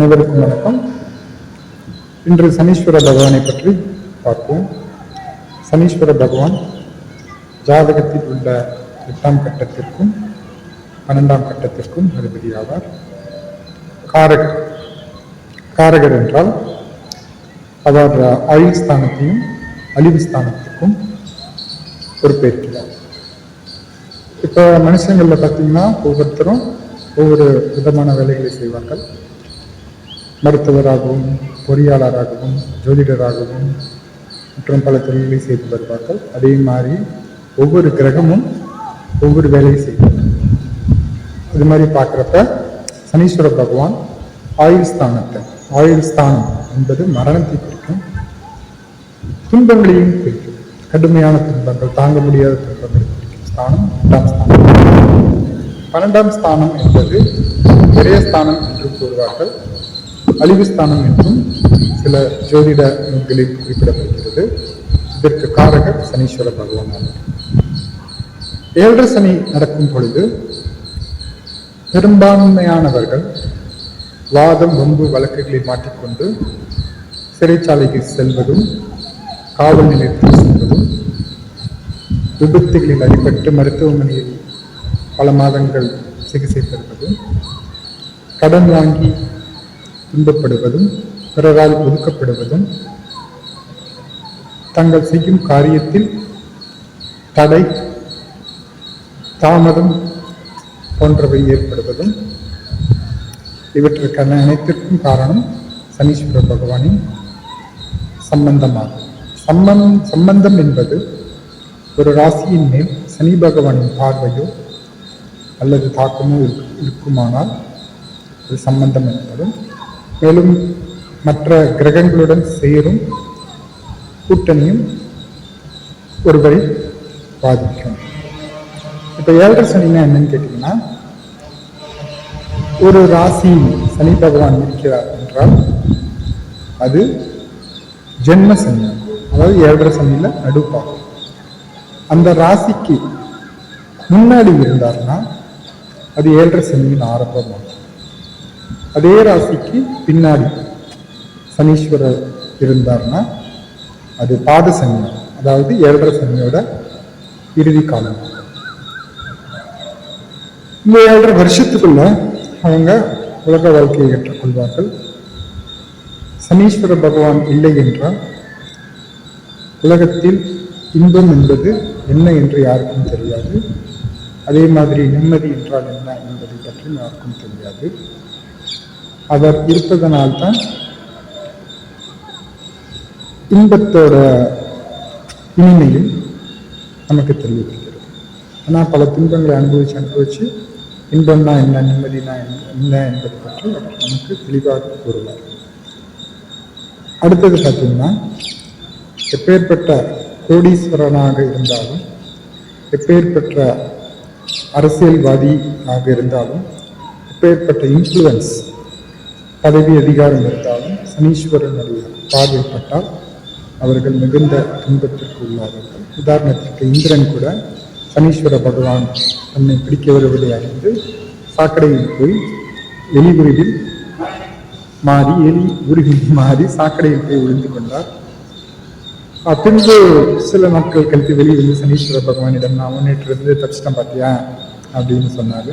அனைவருக்கும் வணக்கம். இன்று சனீஸ்வர பகவானை பற்றி பார்ப்போம். சனீஸ்வர பகவான் ஜாதகத்தில் உள்ள எட்டாம் கட்டத்திற்கும் பன்னெண்டாம் கட்டத்திற்கும் அதிபதியாவார். காரகர். காரகர் என்றால் அவர் ஆயுள் ஸ்தானத்தையும் அழிவு ஸ்தானத்துக்கும் பொறுப்பேற்கிறார். இப்போ மனுஷங்களில் பார்த்தீங்கன்னா ஒவ்வொருத்தரும் ஒவ்வொரு விதமான வேலைகளை செய்வார்கள். மருத்துவராகவும் பொறியாளராகவும் ஜோதிடராகவும் மற்றும் பல தொழில்களை செய்து வருவார்கள். அதே மாதிரி ஒவ்வொரு கிரகமும் ஒவ்வொரு வேலையை செய்வார்கள் அது மாதிரி பார்க்குறப்ப சனீஸ்வர பகவான் ஆயுள் ஸ்தானத்தை ஆயுள் ஸ்தானம் என்பது மரணத்தை குறிக்கும் துன்பங்களையும் குறிக்கும். கடுமையான துன்பங்கள் தாங்க முடியாத துன்பங்களை குறிக்கும். ஸ்தானம் எட்டாம் ஸ்தானம். பன்னெண்டாம் ஸ்தானம் என்பது பெரிய ஸ்தானம் என்று கூறுவார்கள். அழிவுஸ்தானம் என்றும் சில ஜோதிட நூல்களில் குறிப்பிடப்படுகிறது. இதற்கு காரகர் சனீஸ்வர பகவான் ஆவார் ஏழரை சனி நடக்கும் பொழுது பெரும்பான்மையானவர்கள் வாதம் வம்பு வழக்குகளை மாற்றிக்கொண்டு சிறைச்சாலைக்கு செல்வதும் காவல் நிலையத்தில் செல்வதும் விபத்துகளில் அடிபட்டு மருத்துவமனையில் பல மாதங்கள் சிகிச்சை பெறுவதும் கடன் வாங்கி துன்பப்படுவதும் பிறரால் ஒதுக்கப்படுவதும் தங்கள் செய்யும் காரியத்தில் தடை தாமதம் போன்றவை ஏற்படுவதும் இவற்றுக்கான அனைத்திற்கும் காரணம் சனீஸ்வர பகவானின் சம்பந்தமாகும். சம்பந் சம்பந்தம் என்பது ஒரு ராசியின் மேல் சனி பகவானின் பார்வையோ அல்லது தாக்கமோ இருக்குமானால் அது சம்பந்தம் எனப்படும் மேலும் மற்ற கிரகங்களுடன் சேரும் கூட்டணியும் ஒருவரை பாதிக்கும். இப்போ ஏழரை சனினா என்னன்னு கேட்டிங்கன்னா ஒரு ராசியில் சனி பகவான் இருக்கிறார் என்றால் அது ஜென்ம சனி அதாவது ஏழரை சனியில் நடுப்பாகும். அந்த ராசிக்கு முன்னாடி இருந்தார்னா அது ஏழரை சனியின் ஆரம்பமாகும். அதே ராசிக்கு பின்னாடி சனீஸ்வரர் இருந்தார்னா அது பாத சனி அதாவது ஏழரை சனியோட இறுதி காலம். இந்த ஏழரை வருஷத்துக்குள்ள அவங்க உலக வாழ்க்கையை ஏற்றுக்கொள்வார்கள். சனீஸ்வர பகவான் இல்லை என்றால் உலகத்தில் இன்பம் என்பது என்ன என்று யாருக்கும் தெரியாது. அதே மாதிரி நிம்மதி என்றால் என்ன என்பதை பற்றி யாருக்கும் தெரியாது. அவர் இருப்பதனால்தான் இன்பத்தோட இனிமையும் நமக்கு தெரியப்படுகிறது ஆனால் பல துன்பங்களை அனுபவிச்சு அனுபவிச்சு இன்பம்னா என்ன நிம்மதினா என்ன என்ன என்பதை பற்றி அவர் நமக்கு தெளிவாக கூறுவார். அடுத்தது பார்த்தீங்கன்னா எப்பேற்பட்ட கோடீஸ்வரனாக இருந்தாலும் எப்பேற்பட்ட அரசியல்வாதியாக இருந்தாலும் எப்பேற்பட்ட இன்ஃப்ளூயன்ஸ் பதவி அதிகாரம் இருந்தாலும் சனீஸ்வரனுடைய பார்வைப்பட்டால் அவர்கள் மிகுந்த துன்பத்திற்கு உள்ளார்கள் உதாரணத்திற்கு இந்திரன் கூட சனீஸ்வர பகவான் தன்னை பிடிக்க வருவதை அறிந்து சாக்கடையில் போய் எலி உருவில் மாறி எலி உருவில் மாறி சாக்கடையில் போய் விழுந்து கொண்டார். பின்பு சில நாட்கள் கழித்து வெளியே வந்து சனீஸ்வர பகவானிடம் நான் முன்னேற்றிருந்து தப்பிச்சிட்டேன் பார்த்தியா? அப்படின்னு சொன்னார்.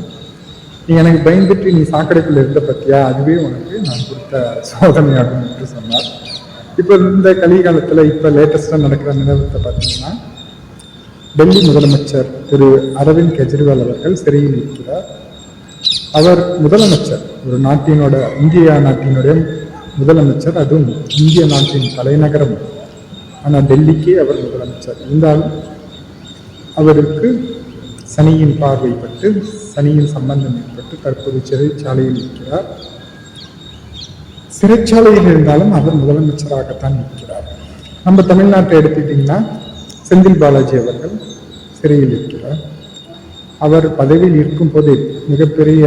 நீ எனக்கு பயந்துட்டு நீ சாக்கடைக்குள்ள இருந்த பத்தியா? அதுவே உனக்கு நான் கொடுத்த சோதனையாகும் என்று சொன்னார். இப்போ இந்த கலிகாலத்தில் இப்போ லேட்டஸ்டாக நடக்கிற நிலவரத்தை பார்த்தீங்கன்னா டெல்லி முதலமைச்சர் திரு அரவிந்த் கெஜ்ரிவால் அவர்கள் சிறையில் இருக்கிறார். அவர் முதலமைச்சர் ஒரு நாட்டினோட இந்தியா நாட்டினுடைய முதலமைச்சர் அதுவும் இந்திய நாட்டின் தலைநகரம். ஆனால் டெல்லிக்கே அவர் முதலமைச்சர். இருந்தாலும் அவருக்கு சனியின் பார்வைப்பட்டு சனியில் சம்பந்தம் ஏற்பட்டு தற்போது சிறைச்சாலையில் இருக்கிறார். சிறைச்சாலையில் இருந்தாலும் அவர் முதலமைச்சராகத்தான் இருக்கிறார். நம்ம தமிழ்நாட்டை எடுத்துக்கிட்டிங்கன்னா செந்தில் பாலாஜி அவர்கள் சிறையில் இருக்கிறார். அவர் பதவியில் இருக்கும் போதே மிகப்பெரிய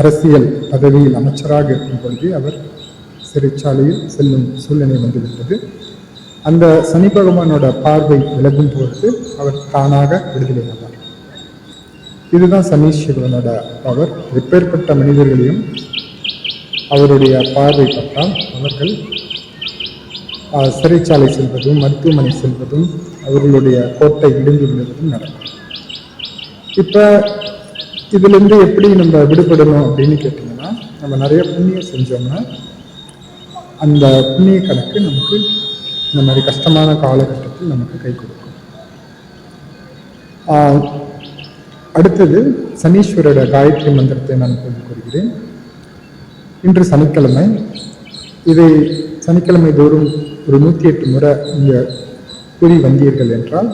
அரசியல் பதவியில் அமைச்சராக இருக்கும் பொழுது அவர் சிறைச்சாலையில் செல்லும் சூழ்நிலை வந்துவிட்டது. அந்த சனி பகவானோட பார்வை விலகும் பொழுது அவர் தானாக விடுதலை ஆவார் இதுதான் சனீஸ்வரனோட பவர் எப்பேற்பட்ட மனிதர்களையும் அவருடைய பார்வை பட்டால் அவர்கள் சிறைச்சாலை செல்வதும் மருத்துவமனை செல்வதும் அவர்களுடைய கோட்டை இடிந்து விடுவதும் நடக்கும். இப்போ இதுலேருந்து எப்படி நம்ம விடுபடணும் அப்படின்னு கேட்டிங்கன்னா நம்ம நிறைய புண்ணியம் செஞ்சோம்னா அந்த புண்ணிய கணக்கு நமக்கு இந்த மாதிரி கஷ்டமான காலகட்டத்தில் நமக்கு கை கொடுக்கும். அடுத்தது சனீஸ்வரோட காயத்ரி மந்திரத்தை நான் கொண்டு கூறுகிறேன். இன்று சனிக்கிழமை. இதை சனிக்கிழமை தோறும் ஒரு நூற்றி எட்டு முறை நீங்கள் கூறி வந்தீர்கள் என்றால்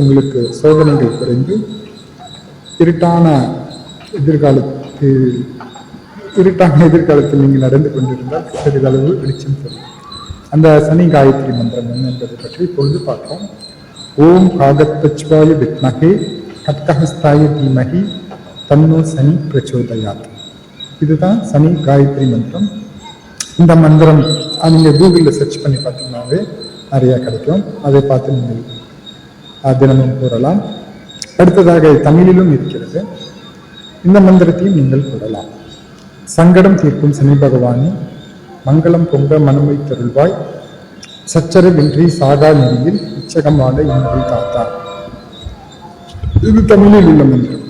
உங்களுக்கு சோதனைகள் குறைந்து இருட்டான எதிர்காலத்தில் இருட்டான எதிர்காலத்தில் நீங்கள் நடந்து கொண்டிருந்தால் சிறிதளவு வெளிச்சம் தரும். அந்த சனி காயத்ரி மந்திரம் என்ன என்பதை பற்றி இப்பொழுது பார்ப்போம். ஓம் காகத்தச்வாய வித்மகே கட்கஹஸ்தாய தீமகி தன்னோ சனி பிரச்சோதயாத். இதுதான் சனி காயத்ரி மந்திரம். இந்த மந்திரம் நீங்கள் கூகுளில் சர்ச் பண்ணி பார்த்தீங்கன்னாவே நிறையா கிடைக்கும். அதை பார்த்து நீங்கள் தினமும் கூறலாம். அடுத்ததாக தமிழிலும் இருக்கிறது. இந்த மந்திரத்தையும் நீங்கள் கூறலாம். சங்கடம் தீர்க்கும் சனி பகவானே மங்களம் பொங்க மனமை தருள்வாய். சச்சரவின்றி சாகா நெறியில் உச்சகமான இன்றி தாத்தா இது தமிழில் உள்ள மந்திரம்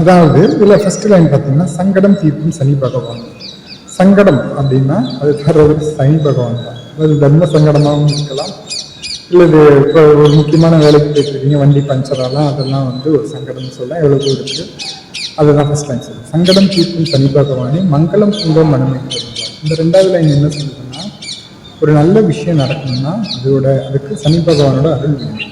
அதாவது இதில் ஃபர்ஸ்ட் லைன் பார்த்தீங்கன்னா சங்கடம் தீர்க்கும் சனி பகவான். சங்கடம் அப்படின்னா அது தர்றது சனி பகவான் தான். அது தர்ம சங்கடமாகவும் இருக்கலாம். இல்லை இது இப்போ ஒரு முக்கியமான வேலைக்கு போயிட்டுருக்கீங்க வண்டி பஞ்சராலாம் அதெல்லாம் வந்து ஒரு சங்கடம்னு சொல்லலாம். எவ்வளோ தூரம் அதுதான் ஃபர்ஸ்ட் லைன் சொல்லுது சங்கடம் தீர்க்கும் சனி பகவானே மங்களம் சுங்கம் மனமே இந்த ரெண்டாவது லைன் என்ன சொல்லுதுன்னா ஒரு நல்ல விஷயம் நடக்கணும்னா அதோட அதுக்கு சனி பகவானோட அருள் வேணும்.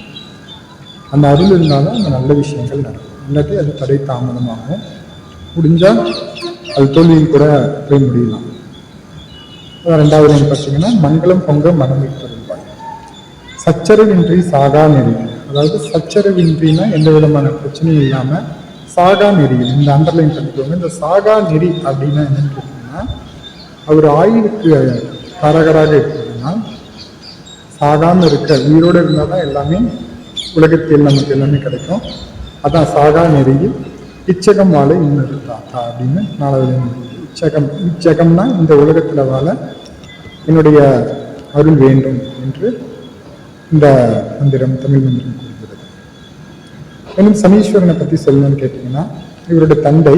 அந்த அருள் இருந்தாலும் அந்த நல்ல விஷயங்கள் நடக்கும். இல்லாட்டி அது தடை தாமதமாகும். முடிஞ்சால் அது தோல்வியில் கூட போய் முடியலாம். ரெண்டாவது பார்த்தீங்கன்னா மங்களம் பொங்க மனமை தருவாய் சச்சரவின்றி சாகா நெறி அதாவது சச்சரவின்றினா எந்த விதமான பிரச்சனையும் இல்லாமல் சாகா நெறி இந்த அண்டர்லைன் பண்ணிக்கோங்க. இந்த சாகா நெறி அப்படின்னா என்னன்னு கேட்டீங்கன்னா அவர் ஆயுளுக்கு காரகராக இருக்கிறதுனா சாகாமல் இருக்க உயிரோடு இருந்தால் தான் எல்லாமே உலகத்தில் நமக்கு எல்லாமே கிடைக்கும். அதான் சாகா நெறியில் இச்சகம் வாழ இன்னொரு தாத்தா அப்படின்னு நாலாவது இச்சகம் இச்சகம்னா இந்த உலகத்தில் வாழ என்னுடைய அருள் வேண்டும் என்று இந்த மந்திரம் தமிழ் மந்திரம் கூறுகிறது. மேலும் சனீஸ்வரனை பற்றி சொல்லணும்னு கேட்டிங்கன்னா இவருடைய தந்தை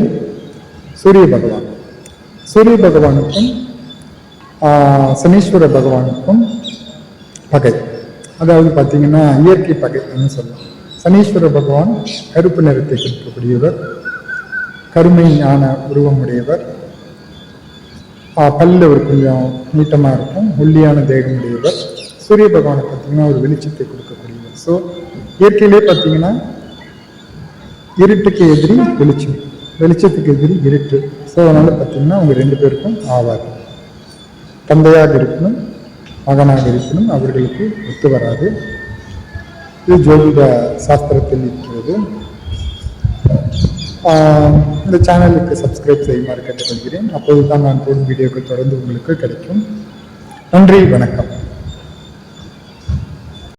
சூரிய பகவான். சூரிய பகவானுக்கும் சனீஸ்வர பகவானுக்கும் பகை. அதாவது பார்த்தீங்கன்னா இயற்கை பகை சொல்லலாம் சனீஸ்வர பகவான் கருப்பு நிறத்தை கொடுக்கக்கூடியவர் கருமை ஞான உருவமுடையவர். ஆஹ், ஒரு கொஞ்சம் நீட்டமாக இருக்கும் ஒல்லியான தேகமுடையவர். சூரிய பகவானை பார்த்தீங்கன்னா ஒரு வெளிச்சத்தை கொடுக்கக்கூடியவர். ஸோ இயற்கையிலே பார்த்தீங்கன்னா இருட்டுக்கு எதிரி வெளிச்சம். வெளிச்சத்துக்கு எதிரி இருட்டு. ஸோ அதனால் பார்த்தீங்கன்னா அவங்க ரெண்டு பேருக்கும் ஆவார் தந்தையாக இருக்கணும் மகனாக இருப்பினும் அவர்களுக்கு ஒத்து வராது. இது ஜோதிட சாஸ்திரத்தில் இருக்கிறது. இந்த சேனலுக்கு சப்ஸ்கிரைப் செய்யுமாறு கேட்டுக்கொள்கிறேன். அப்போது தான் நான் போடும் வீடியோக்கள் தொடர்ந்து உங்களுக்கு கிடைக்கும். நன்றி வணக்கம்.